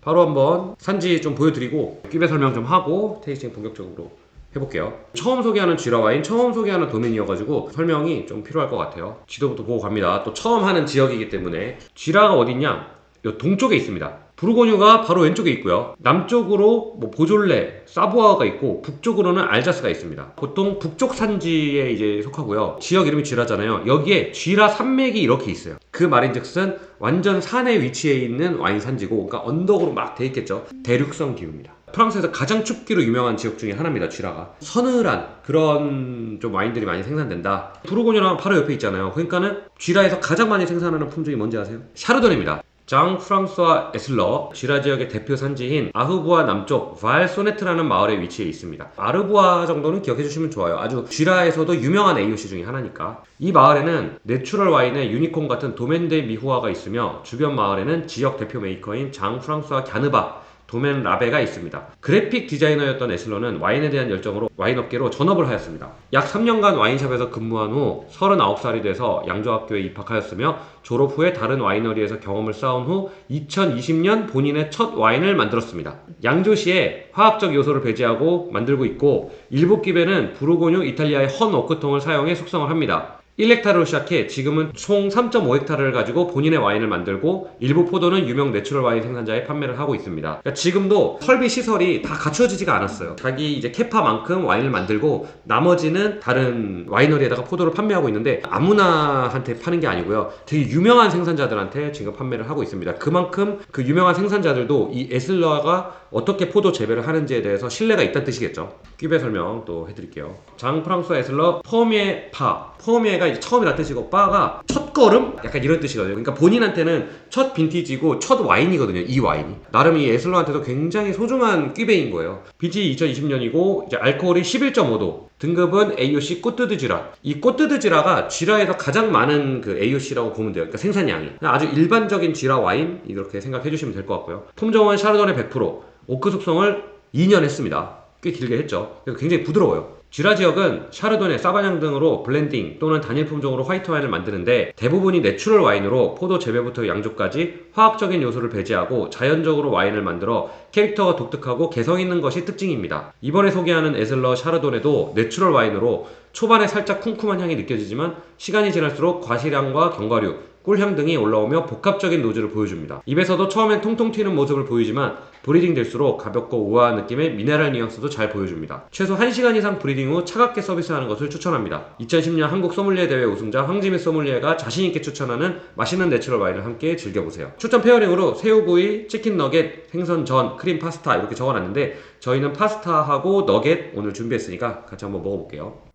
바로 한번 산지 좀 보여드리고 큐베 설명 좀 하고 테이스팅 본격적으로 해볼게요. 처음 소개하는 쥐라 와인, 처음 소개하는 도면이어가지고 설명이 좀 필요할 것 같아요. 지도부터 보고 갑니다. 또 처음 하는 지역이기 때문에 쥐라가 어딨냐? 요 동쪽에 있습니다. 부르고뉴가 바로 왼쪽에 있고요. 남쪽으로 뭐 보졸레, 사부아가 있고 북쪽으로는 알자스가 있습니다. 보통 북쪽 산지에 이제 속하고요. 지역 이름이 쥐라잖아요. 여기에 쥐라 산맥이 이렇게 있어요. 그 말인즉슨 완전 산에 위치해 있는 와인 산지고, 그러니까 언덕으로 막 돼 있겠죠. 대륙성 기후입니다. 프랑스에서 가장 춥기로 유명한 지역 중에 하나입니다. 쥐라가 서늘한 그런 좀 와인들이 많이 생산된다. 부르고뉴랑 바로 옆에 있잖아요. 그러니까는 쥐라에서 가장 많이 생산하는 품종이 뭔지 아세요? 샤르도네입니다. 장 프랑스와 에슬러 쥐라 지역의 대표 산지인 아흐부아 남쪽 발 소네트라는 마을에 위치해 있습니다. 아르부아 정도는 기억해 주시면 좋아요. 아주 쥐라에서도 유명한 AOC 중에 하나니까. 이 마을에는 내추럴 와인의 유니콘 같은 도멘데 미후아가 있으며 주변 마을에는 지역 대표 메이커인 장 프랑스와 갸느바 도멘 라베가 있습니다. 그래픽 디자이너였던 에슬러는 와인에 대한 열정으로 와인 업계로 전업을 하였습니다. 약 3년간 와인샵에서 근무한 후 39살이 돼서 양조학교에 입학하였으며 졸업 후에 다른 와이너리에서 경험을 쌓은 후 2020년 본인의 첫 와인을 만들었습니다. 양조시에 화학적 요소를 배제하고 만들고 있고 일부 깁에는 부르고뉴 이탈리아의 헌 오크통을 사용해 숙성을 합니다. 1헥타르로 시작해 지금은 총 3.5헥타르를 가지고 본인의 와인을 만들고 일부 포도는 유명 내추럴 와인 생산자에 판매를 하고 있습니다. 그러니까 지금도 설비 시설이 다 갖추어지지가 않았어요. 자기 이제 캐파만큼 와인을 만들고 나머지는 다른 와이너리에다가 포도를 판매하고 있는데 아무나한테 파는 게 아니고요. 되게 유명한 생산자들한테 지금 판매를 하고 있습니다. 그만큼 그 유명한 생산자들도 이 에슬러가 어떻게 포도 재배를 하는지에 대해서 신뢰가 있다는 뜻이겠죠. 큐베 설명 또 해드릴게요. 장 프랑스와 에슬러 포미에 파. 포미에가 이제 처음이라 뜻이고 바가 첫 걸음 약간 이런 뜻이거든요. 그러니까 본인한테는 첫 빈티지고 첫 와인이거든요. 이 와인이 나름 이 에슬러한테도 굉장히 소중한 퀴베인 거예요. BG 2020년이고 이제 알코올이 11.5도. 등급은 AOC 꽃뜨드 쥐라. 이 꽃뜨드 쥐라가 쥐라에서 가장 많은 그 AOC라고 보면 돼요. 그러니까 생산량이. 아주 일반적인 쥐라 와인 이렇게 생각해 주시면 될 것 같고요. 품종은 샤르도네 100%, 오크 숙성을 2년 했습니다. 꽤 길게 했죠. 그래서 굉장히 부드러워요. 쥐라 지역은 샤르도네, 사바냥 등으로 블렌딩 또는 단일 품종으로 화이트 와인을 만드는데 대부분이 내추럴 와인으로 포도 재배부터 양조까지 화학적인 요소를 배제하고 자연적으로 와인을 만들어 캐릭터가 독특하고 개성 있는 것이 특징입니다. 이번에 소개하는 에슬러 샤르도네도 내추럴 와인으로 초반에 살짝 쿰쿰한 향이 느껴지지만 시간이 지날수록 과실향과 견과류, 꿀향 등이 올라오며 복합적인 노즐을 보여줍니다. 입에서도 처음엔 통통 튀는 모습을 보이지만 브리딩 될수록 가볍고 우아한 느낌의 미네랄 뉘앙스도 잘 보여줍니다. 최소 1시간 이상 브리딩 후 차갑게 서비스하는 것을 추천합니다. 2010년 한국 소믈리에 대회 우승자 황지미 소믈리에가 자신있게 추천하는 맛있는 내추럴 와인을 함께 즐겨보세요. 추천 페어링으로 새우구이, 치킨 너겟, 생선 전, 크림 파스타 이렇게 적어놨는데 저희는 파스타하고 너겟 오늘 준비했으니까 같이 한번 먹어볼게요.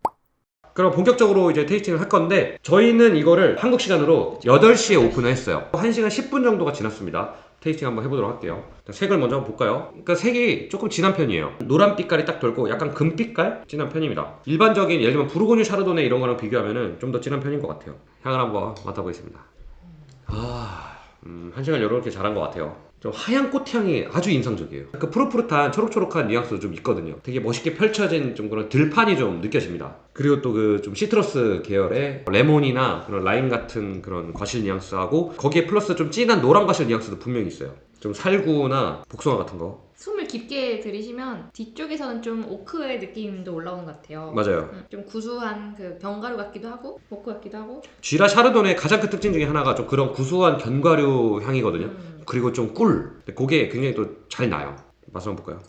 그럼 본격적으로 이제 테이스팅을 할 건데 저희는 이거를 한국 시간으로 8시에 오픈을 했어요. 1시간 10분 정도가 지났습니다. 테이스팅 한번 해보도록 할게요. 자, 색을 먼저 한번 볼까요? 그러니까 색이 조금 진한 편이에요. 노란 빛깔이 딱 돌고 약간 금빛깔 진한 편입니다. 일반적인 예를 들면 부르고뉴 샤르도네 이런 거랑 비교하면은 좀더 진한 편인 것 같아요. 향을 한번 맡아보겠습니다. 아, 음, 한 시간 이렇게 잘한 것 같아요. 좀 하얀 꽃향이 아주 인상적이에요. 그 푸릇푸릇한 초록초록한 뉘앙스도 좀 있거든요. 되게 멋있게 펼쳐진 좀 그런 들판이 좀 느껴집니다. 그리고 또 그 좀 시트러스 계열의 레몬이나 그런 라임 같은 그런 과실 뉘앙스하고 거기에 플러스 좀 진한 노란 과실 뉘앙스도 분명히 있어요. 좀 살구나 복숭아 같은 거. 숨을 깊게 들이시면 뒤쪽에서는 좀 오크의 느낌도 올라오는 것 같아요. 맞아요. 음, 좀 구수한 그 견과류 같기도 하고 오크 같기도 하고. 쥐라 샤르도네 가장 큰 특징 중에 하나가 좀 그런 구수한 견과류 향이거든요. 음, 그리고 좀 꿀. 그게 굉장히 또 잘 나요. 맛을 한번 볼까요?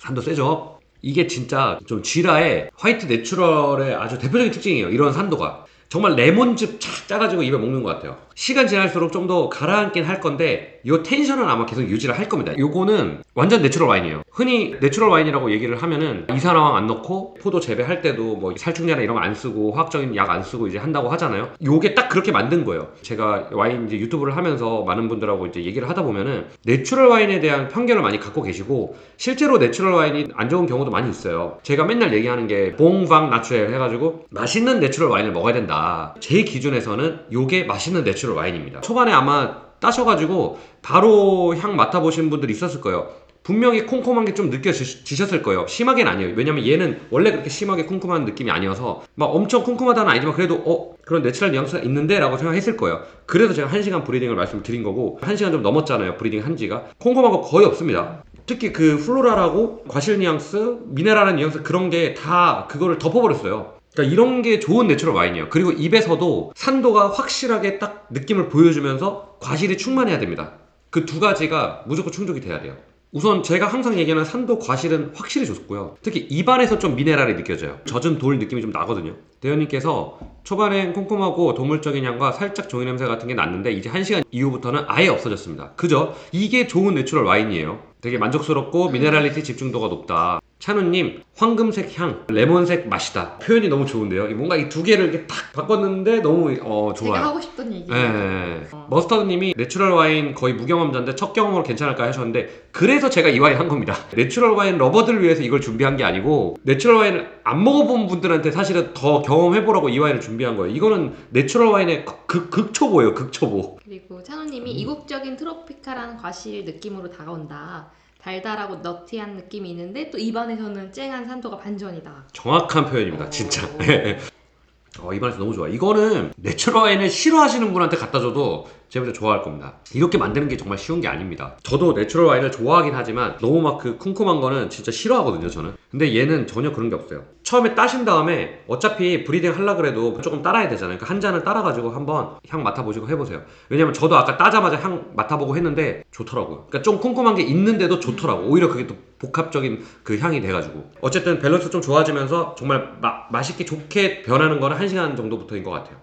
산도 세죠? 이게 진짜 좀 쥐라의 화이트 내추럴의 아주 대표적인 특징이에요. 이런 산도가. 정말 레몬즙 착 짜가지고 입에 먹는 것 같아요. 시간 지날수록 좀 더 가라앉긴 할 건데 이 텐션은 아마 계속 유지를 할 겁니다. 요거는 완전 내추럴 와인이에요. 흔히 내추럴 와인이라고 얘기를 하면은 이산화황 안 넣고 포도 재배할 때도 뭐 살충제나 이런 거 안 쓰고 화학적인 약 안 쓰고 이제 한다고 하잖아요. 요게 딱 그렇게 만든 거예요. 제가 와인 이제 유튜브를 하면서 많은 분들하고 이제 얘기를 하다 보면은 내추럴 와인에 대한 편견을 많이 갖고 계시고 실제로 내추럴 와인이 안 좋은 경우도 많이 있어요. 제가 맨날 얘기하는 게 봉방 나추엘 해가지고 맛있는 내추럴 와인을 먹어야 된다. 제 기준에서는 요게 맛있는 내추럴 와인입니다. 초반에 아마 따셔가지고 바로 향 맡아보신 분들이 있었을 거예요. 분명히 콩콩한 게 좀 느껴지셨을 거예요. 심하게는 아니에요. 왜냐면 얘는 원래 그렇게 심하게 쿰쿰한 느낌이 아니어서 막 엄청 쿰쿰하다는 아니지만 그래도 어 그런 내추럴 뉘앙스가 있는데 라고 생각했을 거예요. 그래서 제가 1시간 브리딩을 말씀드린 거고 1시간 좀 넘었잖아요. 브리딩 한 지가. 콩콩한 거 거의 없습니다. 특히 그 플로랄하고 과실 뉘앙스, 미네랄한 뉘앙스 그런 게 다 그거를 덮어버렸어요. 그러니까 이런 게 좋은 내추럴 와인이에요. 그리고 입에서도 산도가 확실하게 딱 느낌을 보여주면서 과실이 충만해야 됩니다. 그 두 가지가 무조건 충족이 돼야 돼요. 우선 제가 항상 얘기하는 산도 과실은 확실히 좋고요. 특히 입안에서 좀 미네랄이 느껴져요. 젖은 돌 느낌이 좀 나거든요. 대현님께서 초반엔 꼼꼼하고 동물적인 향과 살짝 종이 냄새 같은 게 났는데 이제 1시간 이후부터는 아예 없어졌습니다. 그죠? 이게 좋은 내추럴 와인이에요. 되게 만족스럽고 미네랄리티 집중도가 높다. 찬우님 황금색 향, 레몬색 맛이다. 표현이 너무 좋은데요. 뭔가 이 두 개를 이렇게 딱 바꿨는데 너무 어, 좋아요. 제가 하고 싶던 얘기. 예. 머스터드님이 내추럴 와인 거의 무경험자인데 첫 경험으로 괜찮을까 하셨는데 그래서 제가 이 와인 한 겁니다. 내추럴 와인 러버들을 위해서 이걸 준비한 게 아니고 내추럴 와인을 안 먹어본 분들한테 사실은 더 경험해보라고 이 와인을 준비한 거예요. 이거는 내추럴 와인의 극, 극초보예요. 극초보. 그리고 찬호님이 이국적인 트로피칼한 과실 느낌으로 다가온다. 달달하고 너티한 느낌이 있는데 또 입안에서는 쨍한 산도가 반전이다. 정확한 표현입니다. 오. 진짜. 어, 입안에서 너무 좋아. 이거는 내추럴 와인을 싫어하시는 분한테 갖다 줘도 제가 좋아할 겁니다. 이렇게 만드는 게 정말 쉬운 게 아닙니다. 저도 내추럴 와인을 좋아하긴 하지만 너무 막 그 쿰쿰한 거는 진짜 싫어하거든요, 저는. 근데 얘는 전혀 그런 게 없어요. 처음에 따신 다음에 어차피 브리딩 하려 그래도 조금 따라야 되잖아요. 그러니까 한 잔을 따라가지고 한번 향 맡아보시고 해보세요. 왜냐면 저도 아까 따자마자 향 맡아보고 했는데 좋더라고요. 그러니까 좀 쿰쿰한 게 있는데도 좋더라고. 오히려 그게 또 복합적인 그 향이 돼가지고. 어쨌든 밸런스 좀 좋아지면서 정말 마- 맛있게 좋게 변하는 거는 1시간 정도부터인 것 같아요.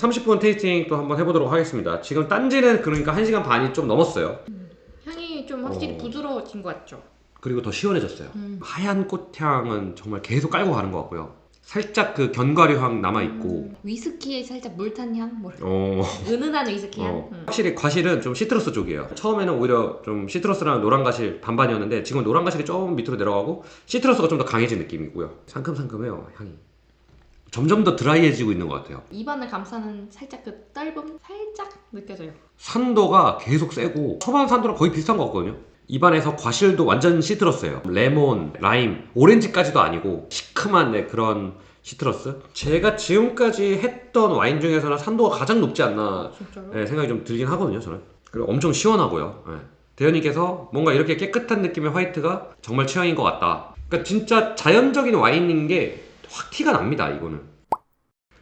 30분 테이스팅 또 한번 해보도록 하겠습니다. 지금 딴지는 그러니까 1시간 반이 좀 넘었어요. 향이 좀 확실히 어. 부드러워진 것 같죠? 그리고 더 시원해졌어요. 음. 하얀 꽃향은 정말 계속 깔고 가는 것 같고요. 살짝 그 견과류 향 남아있고, 음, 위스키에 살짝 물탄 향? 뭐 어, 은은한 위스키 향? 어. 음. 확실히 과실은 좀 시트러스 쪽이에요. 처음에는 오히려 좀 시트러스랑 노란 과실 반반이었는데 지금 노란 과실이 좀 밑으로 내려가고 시트러스가 좀 더 강해진 느낌이고요. 상큼상큼해요, 향이. 점점 더 드라이해지고 있는 것 같아요. 입안을 감싸는 살짝 그 떫음 살짝 느껴져요. 산도가 계속 세고 초반 산도랑 거의 비슷한 것 같거든요. 입안에서 과실도 완전 시트러스예요. 레몬, 라임, 오렌지까지도 아니고 시큼한 네, 그런 시트러스. 제가 지금까지 했던 와인 중에서는 산도가 가장 높지 않나? 네, 생각이 좀 들긴 하거든요. 저는. 그리고 엄청 시원하고요. 네. 대현님께서 뭔가 이렇게 깨끗한 느낌의 화이트가 정말 취향인 것 같다. 그러니까 진짜 자연적인 와인인 게 확 티가 납니다. 이거는.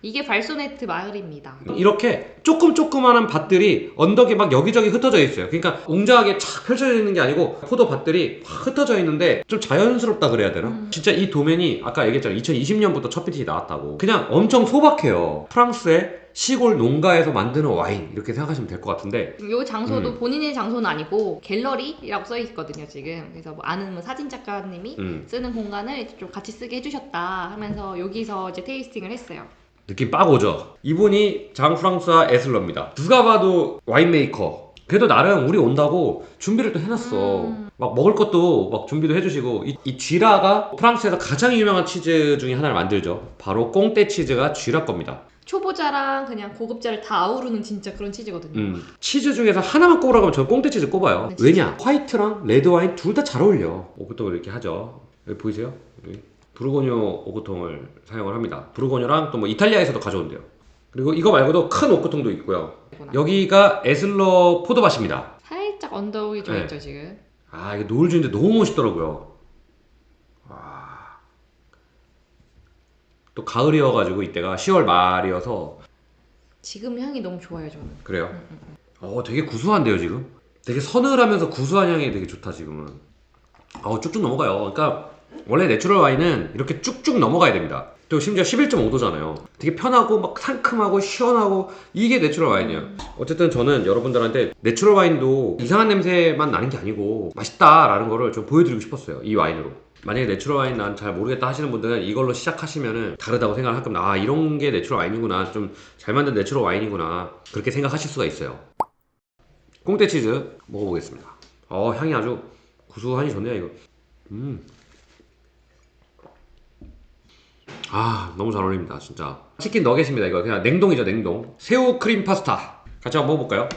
이게 발소네트 마을입니다. 이렇게 조금 조그마한 밭들이 언덕에 막 여기저기 흩어져 있어요. 그러니까 웅장하게 쫙 펼쳐져 있는 게 아니고 포도 밭들이 확 흩어져 있는데 좀 자연스럽다 그래야 되나? 음. 진짜 이 도면이 아까 얘기했잖아요. 2020년부터 첫 빈티지 나왔다고. 그냥 엄청 소박해요. 프랑스의 시골 농가에서 만드는 와인 이렇게 생각하시면 될 것 같은데 요 장소도 음. 본인의 장소는 아니고 갤러리라고 써 있거든요 지금. 그래서 뭐 아는 뭐 사진 작가님이 음, 쓰는 공간을 좀 같이 쓰게 해주셨다 하면서 여기서 이제 테이스팅을 했어요. 느낌 빡 오죠. 이분이 장 프랑스와 에슬러입니다. 누가 봐도 와인 메이커. 그래도 나름 우리 온다고 준비를 또 해놨어. 음. 막 먹을 것도 막 준비도 해주시고 이, 이 쥐라가 프랑스에서 가장 유명한 치즈 중에 하나를 만들죠. 바로 꽁떼 치즈가 쥐라 겁니다. 초보자랑 그냥 고급자를 다 아우르는 진짜 그런 치즈거든요. 음, 치즈 중에서 하나만 꼽으라고 하면 저 꽁떼 치즈 꼽아요. 네, 왜냐? 화이트랑 레드 와인 둘 다 잘 어울려. 오크통을 이렇게 하죠. 여기 보이세요? 여기. 부르고뉴 오크통을 사용을 합니다. 부르고뉴랑 또 뭐 이탈리아에서도 가져온대요. 그리고 이거 말고도 큰 오크통도 있고요. 여기가 에슬러 포도밭입니다. 살짝 언덕이 좀 네. 있죠 지금. 아 이게 노을 주는데 너무 멋있더라고요. 또 가을이어가지고 이때가 10월 말이어서 지금 향이 너무 좋아요 저는. 그래요. 음, 음, 음. 어 되게 구수한데요 지금. 되게 서늘하면서 구수한 향이 되게 좋다 지금은. 어 쭉쭉 넘어가요. 그러니까 원래 내추럴 와인은 이렇게 쭉쭉 넘어가야 됩니다. 또 심지어 11.5도잖아요. 되게 편하고 막 상큼하고 시원하고 이게 내추럴 와인이에요. 어쨌든 저는 여러분들한테 내추럴 와인도 이상한 냄새만 나는 게 아니고 맛있다라는 거를 좀 보여드리고 싶었어요. 이 와인으로. 만약에 내추럴 와인 난 잘 모르겠다 하시는 분들은 이걸로 시작하시면은 다르다고 생각을 할 겁니다. 아 이런 게 내추럴 와인이구나. 좀 잘 만든 내추럴 와인이구나. 그렇게 생각하실 수가 있어요. 꽁떼 치즈 먹어보겠습니다. 어 향이 아주 구수하니 좋네요 이거. 음. 아 너무 잘 어울립니다 진짜. 치킨 너겟입니다 이거 그냥 냉동이죠 냉동. 새우 크림 파스타 같이 한번 먹어볼까요?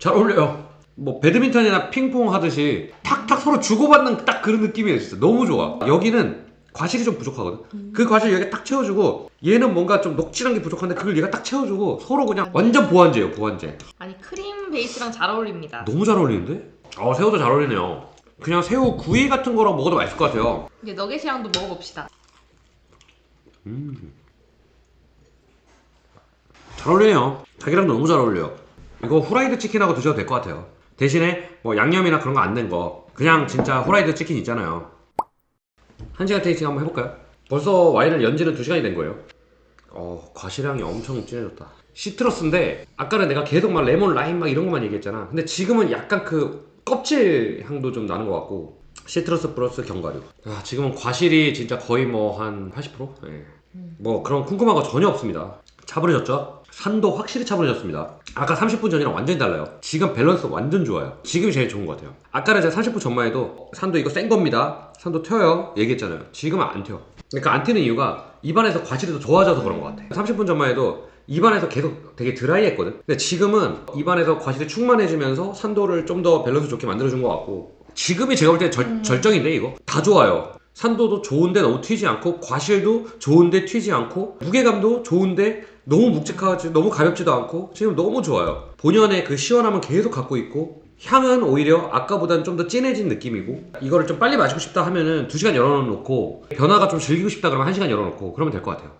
잘 어울려요. 뭐 배드민턴이나 핑퐁 하듯이 탁탁 서로 주고받는 딱 그런 느낌이에요. 진짜 너무 좋아. 여기는 과실이 좀 부족하거든. 그 과실 여기 딱 채워주고 얘는 뭔가 좀 녹진한 게 부족한데 그걸 얘가 딱 채워주고 서로 그냥 완전 보완제예요. 보완제. 아니 크림 베이스랑 잘 어울립니다. 너무 잘 어울리는데? 어 새우도 잘 어울리네요. 그냥 새우 구이 같은 거랑 먹어도 맛있을 것 같아요. 이제 너겟이랑도 먹어봅시다. 잘 어울리네요. 자기랑도 너무 잘 어울려요. 이거 후라이드 치킨하고 드셔도 될 것 같아요. 대신에 뭐 양념이나 그런 거안낸 거. 그냥 진짜 후라이드 치킨 있잖아요. 한 시간 테이스팅 한번 해볼까요? 벌써 와인을 연지는 두 시간이 된 거예요. 어, 과실향이 엄청 진해졌다. 시트러스인데 아까는 내가 계속 막 레몬, 라임 막 이런 것만 얘기했잖아. 근데 지금은 약간 그 껍질 향도 좀 나는 것 같고 시트러스 플러스 견과류. 아, 지금은 과실이 진짜 거의 뭐 한 80%? 예. 뭐 그런 쿰쿰한 거 전혀 없습니다. 차분해졌죠? 산도 확실히 차분해졌습니다. 아까 30분 전이랑 완전히 달라요. 지금 밸런스 완전 좋아요. 지금이 제일 좋은 것 같아요. 아까는 제가 30분 전만 해도 산도 이거 센 겁니다. 산도 튀어요. 얘기했잖아요. 지금은 안 튀어. 그러니까 안 튀는 이유가 입안에서 과실이 더 좋아져서 그런 것 같아요. 30분 전만 해도 입안에서 계속 되게 드라이했거든. 근데 지금은 입안에서 과실이 충만해지면서 산도를 좀 더 밸런스 좋게 만들어준 것 같고 지금이 제가 볼때 절정인데 이거 다 좋아요. 산도도 좋은데 너무 튀지 않고 과실도 좋은데 튀지 않고 무게감도 좋은데 너무 묵직하지 너무 가볍지도 않고 지금 너무 좋아요. 본연의 그 시원함은 계속 갖고 있고 향은 오히려 아까보다는 좀더 진해진 느낌이고 이거를 좀 빨리 마시고 싶다 하면은 2시간 열어놓고 변화가 좀 즐기고 싶다 그러면 1시간 열어놓고 그러면 될 것 같아요.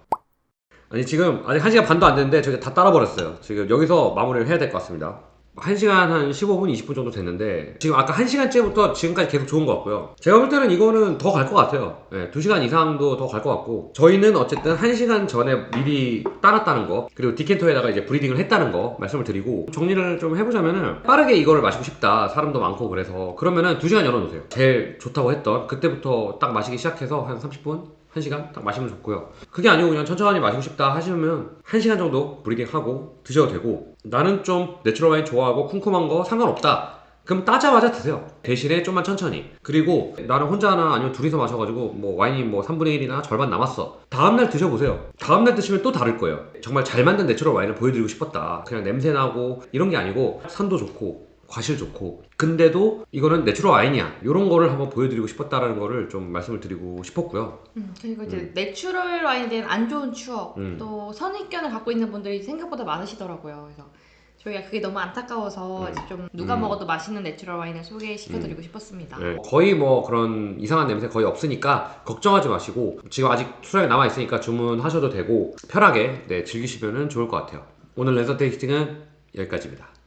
아니 지금 아직 1시간 반도 안 됐는데 저게 다 따라버렸어요. 지금 여기서 마무리를 해야 될 것 같습니다. 1시간 한 15분, 20분 정도 됐는데 지금 아까 1시간째부터 지금까지 계속 좋은 것 같고요. 제가 볼 때는 이거는 더 갈 것 같아요. 네, 2시간 이상도 더 갈 것 같고 저희는 어쨌든 1시간 전에 미리 따랐다는 거 그리고 디켄터에다가 이제 브리딩을 했다는 거 말씀을 드리고 정리를 좀 해보자면은 빠르게 이거를 마시고 싶다. 사람도 많고 그래서 그러면은 2시간 열어놓으세요. 제일 좋다고 했던 그때부터 딱 마시기 시작해서 한 30분? 1시간 딱 마시면 좋고요. 그게 아니고 그냥 천천히 마시고 싶다 하시면 1시간 정도 브리딩하고 드셔도 되고 나는 좀 내추럴 와인 좋아하고 쿰쿰한 거 상관없다. 그럼 따자마자 드세요. 대신에 좀만 천천히. 그리고 나는 혼자 하나 아니면 둘이서 마셔가지고 뭐 와인이 뭐 3분의 1이나 절반 남았어. 다음날 드셔보세요. 다음날 드시면 또 다를 거예요. 정말 잘 만든 내추럴 와인을 보여드리고 싶었다. 그냥 냄새 나고 이런 게 아니고 산도 좋고 과실 좋고 근데도 이거는 내추럴 와인이야. 이런 거를 한번 보여드리고 싶었다라는 거를 좀 말씀을 드리고 싶었고요. 음, 그리고 이제 내추럴 와인에 대한 안 좋은 추억 음. 또 선입견을 갖고 있는 분들이 생각보다 많으시더라고요. 그래서 저희가 그게 너무 안타까워서 음. 이제 좀 누가 음. 먹어도 맛있는 내추럴 와인을 소개시켜드리고 싶었습니다. 네, 거의 뭐 그런 이상한 냄새 거의 없으니까 걱정하지 마시고 지금 아직 수량이 남아 있으니까 주문하셔도 되고 편하게 네, 즐기시면 좋을 것 같아요. 오늘 랜선 테이스팅은 여기까지입니다.